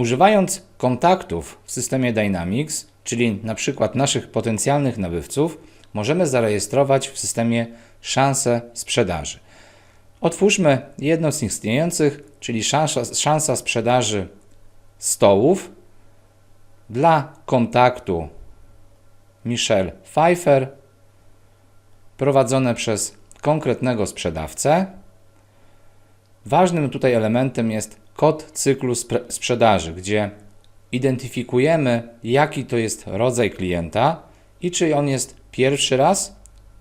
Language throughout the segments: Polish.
Używając kontaktów w systemie Dynamics, czyli na przykład naszych potencjalnych nabywców, możemy zarejestrować w systemie szansę sprzedaży. Otwórzmy jedną z istniejących, czyli szansa, szansa sprzedaży stołów dla kontaktu Michelle Pfeiffer prowadzone przez konkretnego sprzedawcę. Ważnym tutaj elementem jest kod cyklu sprzedaży, gdzie identyfikujemy, jaki to jest rodzaj klienta i czy on jest pierwszy raz,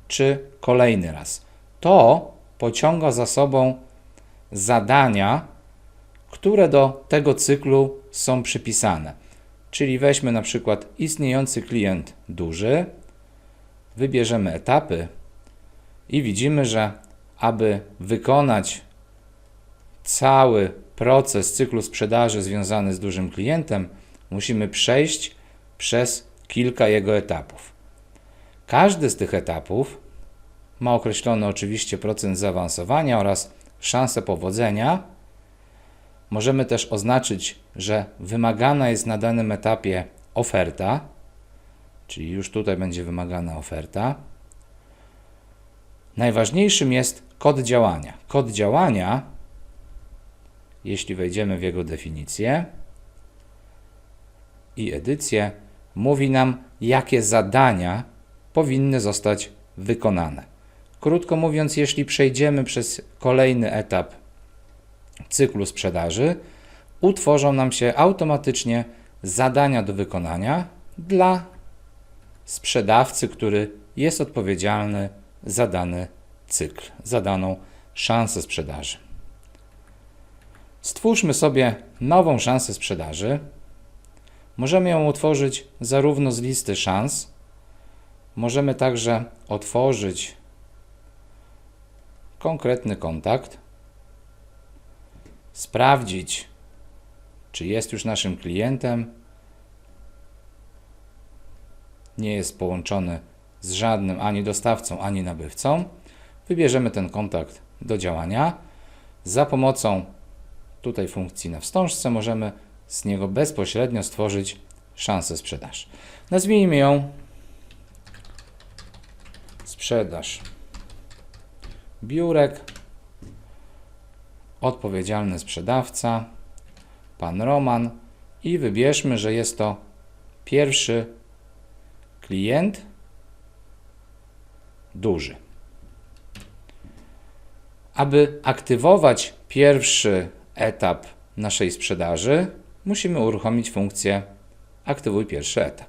czy kolejny raz. To pociąga za sobą zadania, które do tego cyklu są przypisane. Czyli weźmy na przykład istniejący klient duży, wybierzemy etapy i widzimy, że aby wykonać cały proces cyklu sprzedaży związany z dużym klientem, musimy przejść przez kilka jego etapów. Każdy z tych etapów ma określony oczywiście procent zaawansowania oraz szansę powodzenia. Możemy też oznaczyć, że wymagana jest na danym etapie oferta, czyli już tutaj będzie wymagana oferta. Najważniejszym jest kod działania. Kod działania, jeśli wejdziemy w jego definicję i edycję, mówi nam, jakie zadania powinny zostać wykonane. Krótko mówiąc, jeśli przejdziemy przez kolejny etap cyklu sprzedaży, utworzą nam się automatycznie zadania do wykonania dla sprzedawcy, który jest odpowiedzialny za dany cykl, za daną szansę sprzedaży. Stwórzmy sobie nową szansę sprzedaży. Możemy ją utworzyć zarówno z listy szans, możemy także otworzyć konkretny kontakt, sprawdzić, czy jest już naszym klientem, nie jest połączony z żadnym ani dostawcą, ani nabywcą. Wybierzemy ten kontakt do działania. Za pomocą tutaj funkcji na wstążce możemy z niego bezpośrednio stworzyć szansę sprzedaży. Nazwijmy ją sprzedaż biurek, odpowiedzialny sprzedawca, pan Roman i wybierzmy, że jest to pierwszy klient duży. Aby aktywować pierwszy etap naszej sprzedaży, musimy uruchomić funkcję aktywuj pierwszy etap.